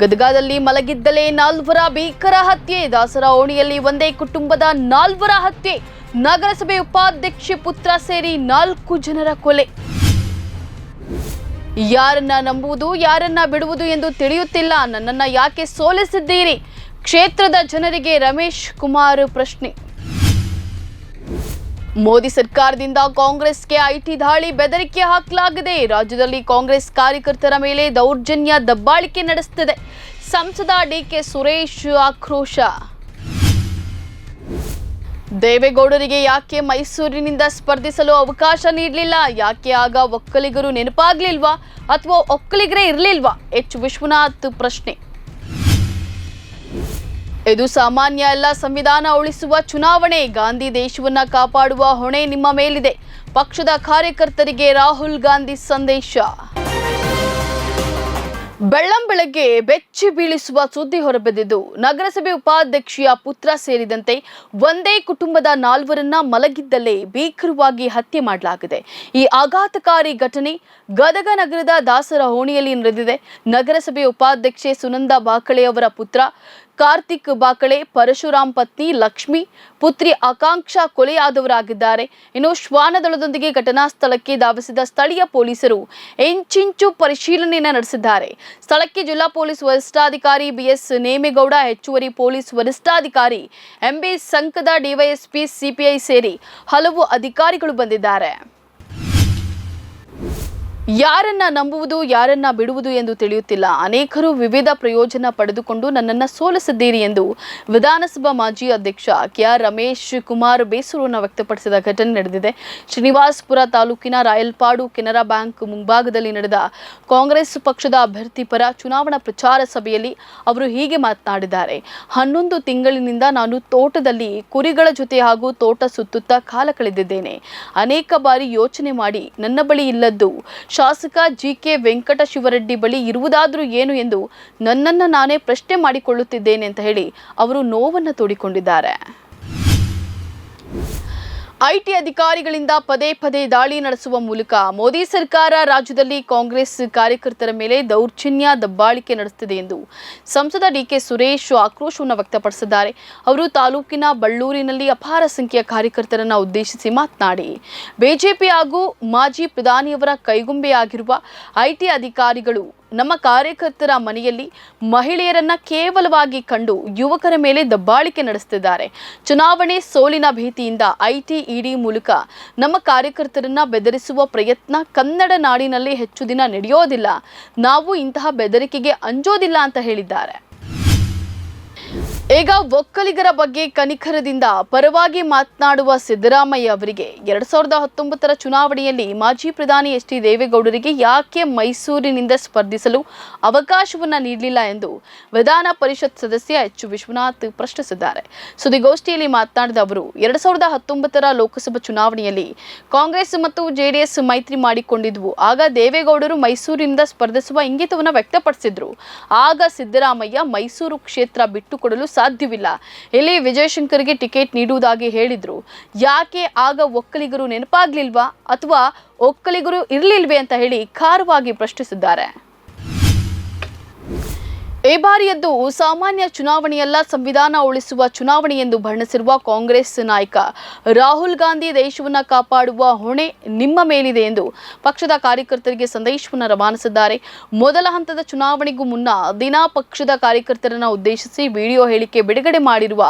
ಗದಗದಲ್ಲಿ ಮಲಗಿದ್ದಲೇ ನಾಲ್ವರ ಭೀಕರ ಹತ್ಯೆ. ದಾಸರ ಓಣಿಯಲ್ಲಿ ಒಂದೇ ಕುಟುಂಬದ ನಾಲ್ವರ ಹತ್ಯೆ. ನಗರಸಭೆ ಉಪಾಧ್ಯಕ್ಷೆ ಪುತ್ರ ಸೇರಿ ನಾಲ್ಕು ಜನರ ಕೊಲೆ. ಯಾರನ್ನ ನಂಬುವುದು, ಯಾರನ್ನ ಬಿಡುವುದು ಎಂದು ತಿಳಿಯುತ್ತಿಲ್ಲ. ನನ್ನನ್ನ ಯಾಕೆ ಸೋಲಿಸಿದ್ದೀರಿ? ಕ್ಷೇತ್ರದ ಜನರಿಗೆ ರಮೇಶ್ ಕುಮಾರ್ ಪ್ರಶ್ನೆ. ಮೋದಿ ಸರ್ಕಾರದಿಂದ ಕಾಂಗ್ರೆಸ್ಗೆ ಐಟಿ ದಾಳಿ ಬೆದರಿಕೆ ಹಾಕಲಾಗಿದೆ. ರಾಜ್ಯದಲ್ಲಿ ಕಾಂಗ್ರೆಸ್ ಕಾರ್ಯಕರ್ತರ ಮೇಲೆ ದೌರ್ಜನ್ಯ ದಬ್ಬಾಳಿಕೆ ನಡೆಸುತ್ತಿದೆ. ಸಂಸದ ಡಿಕೆ ಸುರೇಶ್ ಆಕ್ರೋಶ. ದೇವೇಗೌಡರಿಗೆ ಯಾಕೆ ಮೈಸೂರಿನಿಂದ ಸ್ಪರ್ಧಿಸಲು ಅವಕಾಶ ನೀಡಲಿಲ್ಲ? ಯಾಕೆ ಆಗ ಒಕ್ಕಲಿಗರು ನೆನಪಾಗ್ಲಿಲ್ವಾ? ಅಥವಾ ಒಕ್ಕಲಿಗರೇ ಇರಲಿಲ್ವಾ? ಎಚ್ ವಿಶ್ವನಾಥ್ ಪ್ರಶ್ನೆ. ಇದು ಸಾಮಾನ್ಯ ಅಲ್ಲ, ಸಂವಿಧಾನ ಉಳಿಸುವ ಚುನಾವಣೆ. ಗಾಂಧಿ ದೇಶವನ್ನ ಕಾಪಾಡುವ ಹೊಣೆ ನಿಮ್ಮ ಮೇಲಿದೆ. ಪಕ್ಷದ ಕಾರ್ಯಕರ್ತರಿಗೆ ರಾಹುಲ್ ಗಾಂಧಿ ಸಂದೇಶ. ಬೆಳ್ಳಂ ಬೆಳಗ್ಗೆ ಬೆಚ್ಚಿ ಬೀಳಿಸುವ ಸುದ್ದಿ ಹೊರಬಿದ್ದಿದ್ದು ನಗರಸಭೆ ಉಪಾಧ್ಯಕ್ಷೆಯ ಪುತ್ರ ಸೇರಿದಂತೆ ಒಂದೇ ಕುಟುಂಬದ ನಾಲ್ವರನ್ನ ಮಲಗಿದ್ದಲ್ಲೇ ಭೀಕರವಾಗಿ ಹತ್ಯೆ ಮಾಡಲಾಗಿದೆ. ಈ ಆಘಾತಕಾರಿ ಘಟನೆ ಗದಗ ನಗರದ ದಾಸರ ಹೋಣಿಯಲ್ಲಿ ನಡೆದಿದೆ. ನಗರಸಭೆ ಉಪಾಧ್ಯಕ್ಷೆ ಸುನಂದ ಬಾಕಳೆ ಅವರ ಪುತ್ರ ಕಾರ್ತಿಕ್ ಬಾಕಳೆ, ಪರಶುರಾಮ್ ಪತ್ನಿ, ಲಕ್ಷ್ಮಿ, ಪುತ್ರಿ ಆಕಾಂಕ್ಷಾ ಕೊಲೆಯಾದವರಾಗಿದ್ದಾರೆ. ಇನ್ನು ಶ್ವಾನದಳದೊಂದಿಗೆ ಘಟನಾ ಸ್ಥಳಕ್ಕೆ ಧಾವಿಸಿದ ಸ್ಥಳೀಯ ಪೊಲೀಸರು ಇಂಚಿಂಚು ಪರಿಶೀಲನೆಯನ್ನು ನಡೆಸಿದ್ದಾರೆ. ಸ್ಥಳಕ್ಕೆ ಜಿಲ್ಲಾ ಪೊಲೀಸ್ ವರಿಷ್ಠಾಧಿಕಾರಿ ಬಿಎಸ್ ನೇಮೇಗೌಡ, ಹೆಚ್ಚುವರಿ ಪೊಲೀಸ್ ವರಿಷ್ಠಾಧಿಕಾರಿ ಎಂಬಿ ಸಂಕದ ಡಿವೈಎಸ್ಪಿ, ಸಿಪಿಐ ಸೇರಿ ಹಲವು ಅಧಿಕಾರಿಗಳು ಬಂದಿದ್ದಾರೆ. ಯಾರನ್ನ ನಂಬುವುದು, ಯಾರನ್ನ ಬಿಡುವುದು ಎಂದು ತಿಳಿಯುತ್ತಿಲ್ಲ. ಅನೇಕರು ವಿವಿಧ ಪ್ರಯೋಜನ ಪಡೆದುಕೊಂಡು ನನ್ನನ್ನು ಸೋಲಿಸಿದ್ದೀರಿ ಎಂದು ವಿಧಾನಸಭಾ ಮಾಜಿ ಅಧ್ಯಕ್ಷ ಕೆಆರ್ ರಮೇಶ್ ಕುಮಾರ್ ಬೇಸರವನ್ನು ವ್ಯಕ್ತಪಡಿಸಿದ ಘಟನೆ ನಡೆದಿದೆ. ಶ್ರೀನಿವಾಸಪುರ ತಾಲೂಕಿನ ರಾಯಲ್ಪಾಡು ಕೆನರಾ ಬ್ಯಾಂಕ್ ಮುಂಭಾಗದಲ್ಲಿ ನಡೆದ ಕಾಂಗ್ರೆಸ್ ಪಕ್ಷದ ಅಭ್ಯರ್ಥಿ ಪರ ಚುನಾವಣಾ ಪ್ರಚಾರ ಸಭೆಯಲ್ಲಿ ಅವರು ಹೀಗೆ ಮಾತನಾಡಿದ್ದಾರೆ. ಹನ್ನೊಂದು ತಿಂಗಳಿನಿಂದ ನಾನು ತೋಟದಲ್ಲಿ ಕುರಿಗಳ ಜೊತೆ ಹಾಗೂ ತೋಟ ಸುತ್ತುತ್ತಾ ಕಾಲ ಕಳೆದಿದ್ದೇನೆ. ಅನೇಕ ಬಾರಿ ಯೋಚನೆ ಮಾಡಿ ನನ್ನ ಬಳಿ ಇಲ್ಲದ್ದು ಶಾಸಕ ಜಿ ಕೆ ವೆಂಕಟ ಶಿವರೆಡ್ಡಿ ಬಳಿ ಇರುವುದಾದರೂ ಏನು ಎಂದು ನನ್ನನ್ನು ನಾನೇ ಪ್ರಶ್ನೆ ಮಾಡಿಕೊಳ್ಳುತ್ತಿದ್ದೇನೆ ಅಂತ ಹೇಳಿ ಅವರು ನೋವನ್ನು ತೋಡಿಕೊಂಡಿದ್ದಾರೆ. ಐಟಿ ಅಧಿಕಾರಿಗಳಿಂದ ಪದೇ ಪದೇ ದಾಳಿ ನಡೆಸುವ ಮೂಲಕ ಮೋದಿ ಸರ್ಕಾರ ರಾಜ್ಯದಲ್ಲಿ ಕಾಂಗ್ರೆಸ್ ಕಾರ್ಯಕರ್ತರ ಮೇಲೆ ದೌರ್ಜನ್ಯ, ದಬ್ಬಾಳಿಕೆ ನಡೆಸುತ್ತಿದೆ ಎಂದು ಸಂಸದ ಡಿಕೆ ಸುರೇಶ್ ಆಕ್ರೋಶವನ್ನು ವ್ಯಕ್ತಪಡಿಸಿದ್ದಾರೆ. ಅವರು ತಾಲೂಕಿನ ಬಳ್ಳೂರಿನಲ್ಲಿ ಅಪಾರ ಸಂಖ್ಯೆಯ ಕಾರ್ಯಕರ್ತರನ್ನು ಉದ್ದೇಶಿಸಿ ಮಾತನಾಡಿ, ಬಿಜೆಪಿ ಹಾಗೂ ಮಾಜಿ ಪ್ರಧಾನಿಯವರ ಕೈಗೊಂಬೆಯಾಗಿರುವ ಐಟಿ ಅಧಿಕಾರಿಗಳು ನಮ್ಮ ಕಾರ್ಯಕರ್ತರ ಮನೆಯಲ್ಲಿ ಮಹಿಳೆಯರನ್ನ ಕೇವಲವಾಗಿ ಕಂಡು ಯುವಕರ ಮೇಲೆ ದಬ್ಬಾಳಿಕೆ ನಡೆಸುತ್ತಿದ್ದಾರೆ ಚುನಾವಣೆ ಸೋಲಿನ ಭೀತಿಯಿಂದ ಐಟಿ ಇಡಿ ಮೂಲಕ ನಮ್ಮ ಕಾರ್ಯಕರ್ತರನ್ನ ಬೆದರಿಸುವ ಪ್ರಯತ್ನ ಕನ್ನಡ ನಾಡಿನಲ್ಲಿ ಹೆಚ್ಚು ದಿನ ನಡೆಯೋದಿಲ್ಲ. ನಾವು ಇಂತಹ ಬೆದರಿಕೆಗೆ ಅಂಜೋದಿಲ್ಲ ಅಂತ ಹೇಳಿದ್ದಾರೆ. ಈಗ ಒಕ್ಕಲಿಗರ ಬಗ್ಗೆ ಕನಿಖರದಿಂದ ಪರವಾಗಿ ಮಾತನಾಡುವ ಸಿದ್ದರಾಮಯ್ಯ ಅವರಿಗೆ ಎರಡ್ ಸಾವಿರದ ಹತ್ತೊಂಬತ್ತರ ಚುನಾವಣೆಯಲ್ಲಿ ಮಾಜಿ ಪ್ರಧಾನಿ ಎಚ್ ಡಿ ದೇವೇಗೌಡರಿಗೆ ಯಾಕೆ ಮೈಸೂರಿನಿಂದ ಸ್ಪರ್ಧಿಸಲು ಅವಕಾಶವನ್ನ ನೀಡಲಿಲ್ಲ ಎಂದು ವಿಧಾನ ಪರಿಷತ್ ಸದಸ್ಯ ಎಚ್ ವಿಶ್ವನಾಥ್ ಪ್ರಶ್ನಿಸಿದ್ದಾರೆ. ಸುದ್ದಿಗೋಷ್ಠಿಯಲ್ಲಿ ಮಾತನಾಡಿದ ಅವರು, ಎರಡ್ ಸಾವಿರದ ಹತ್ತೊಂಬತ್ತರ ಲೋಕಸಭಾ ಚುನಾವಣೆಯಲ್ಲಿ ಕಾಂಗ್ರೆಸ್ ಮತ್ತು ಜೆಡಿಎಸ್ ಮೈತ್ರಿ ಮಾಡಿಕೊಂಡಿದ್ವು. ಆಗ ದೇವೇಗೌಡರು ಮೈಸೂರಿನಿಂದ ಸ್ಪರ್ಧಿಸುವ ಇಂಗಿತವನ್ನು ವ್ಯಕ್ತಪಡಿಸಿದ್ರು. ಆಗ ಸಿದ್ದರಾಮಯ್ಯ ಮೈಸೂರು ಕ್ಷೇತ್ರ ಬಿಟ್ಟುಕೊಡಲು ಸಾಧ್ಯವಿಲ್ಲ. ಇಲ್ಲಿ ವಿಜಯಶಂಕರ್ಗೆ ಟಿಕೆಟ್ ನೀಡುವುದಾಗಿ ಹೇಳಿದ್ರು. ಯಾಕೆ ಆಗ ಒಕ್ಕಲಿಗರು ನೆನಪಾಗ್ಲಿಲ್ವಾ ಅಥವಾ ಒಕ್ಕಲಿಗರು ಇರಲಿಲ್ವೇ ಅಂತ ಹೇಳಿ ಖಾರವಾಗಿ ಪ್ರಶ್ನಿಸಿದ್ದಾರೆ. ಈ ಬಾರಿಯದ್ದು ಸಾಮಾನ್ಯ ಚುನಾವಣೆಯಲ್ಲ ಸಂವಿಧಾನ ಉಳಿಸುವ ಚುನಾವಣೆ ಎಂದು ಬಣ್ಣಿಸಿರುವ ಕಾಂಗ್ರೆಸ್ ನಾಯಕ. ರಾಹುಲ್ ಗಾಂಧಿ ದೇಶವನ್ನು ಕಾಪಾಡುವ ಹೊಣೆ ನಿಮ್ಮ ಮೇಲಿದೆ ಎಂದು ಪಕ್ಷದ ಕಾರ್ಯಕರ್ತರಿಗೆ ಸಂದೇಶವನ್ನು ರವಾನಿಸಿದ್ದಾರೆ. ಮೊದಲ ಹಂತದ ಚುನಾವಣೆಗೂ ಮುನ್ನ ದಿನ ಪಕ್ಷದ ಕಾರ್ಯಕರ್ತರನ್ನು ಉದ್ದೇಶಿಸಿ ವಿಡಿಯೋ ಹೇಳಿಕೆ ಬಿಡುಗಡೆ ಮಾಡಿರುವ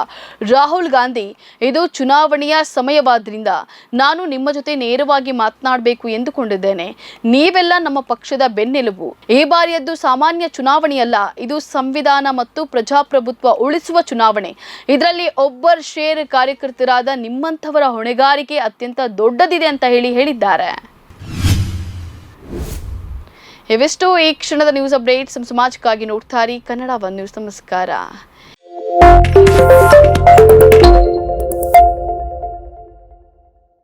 ರಾಹುಲ್ ಗಾಂಧಿ, ಇದು ಚುನಾವಣೆಯ ಸಮಯವಾದ್ರಿಂದ ನಾನು ನಿಮ್ಮ ಜೊತೆ ನೇರವಾಗಿ ಮಾತನಾಡಬೇಕು ಎಂದುಕೊಂಡಿದ್ದೇನೆ. ನೀವೆಲ್ಲ ನಮ್ಮ ಪಕ್ಷದ ಬೆನ್ನೆಲುಬು. ಈ ಬಾರಿಯದ್ದು ಸಾಮಾನ್ಯ ಚುನಾವಣೆಯಲ್ಲ, ಇದು ಸಂವಿಧಾನ ಮತ್ತು ಪ್ರಜಾಪ್ರಭುತ್ವ ಉಳಿಸುವ ಚುನಾವಣೆ. ಇದರಲ್ಲಿ ಒಬ್ಬರ್ ಶೇರ್ ಕಾರ್ಯಕರ್ತರಾದ ನಿಮ್ಮಂಥವರ ಹೊಣೆಗಾರಿಕೆ ಅತ್ಯಂತ ದೊಡ್ಡದಿದೆ ಅಂತ ಹೇಳಿ ಹೇಳಿದ್ದಾರೆ. ಇವೆಷ್ಟು ಈ ಕ್ಷಣದ ನ್ಯೂಸ್ ಅಪ್ಡೇಟ್ಸ್ ಸಮಾಜಕ್ಕಾಗಿ ನೋಡ್ತಾರೆ ಕನ್ನಡ ಒನ್ ನ್ಯೂಸ್. ನಮಸ್ಕಾರ.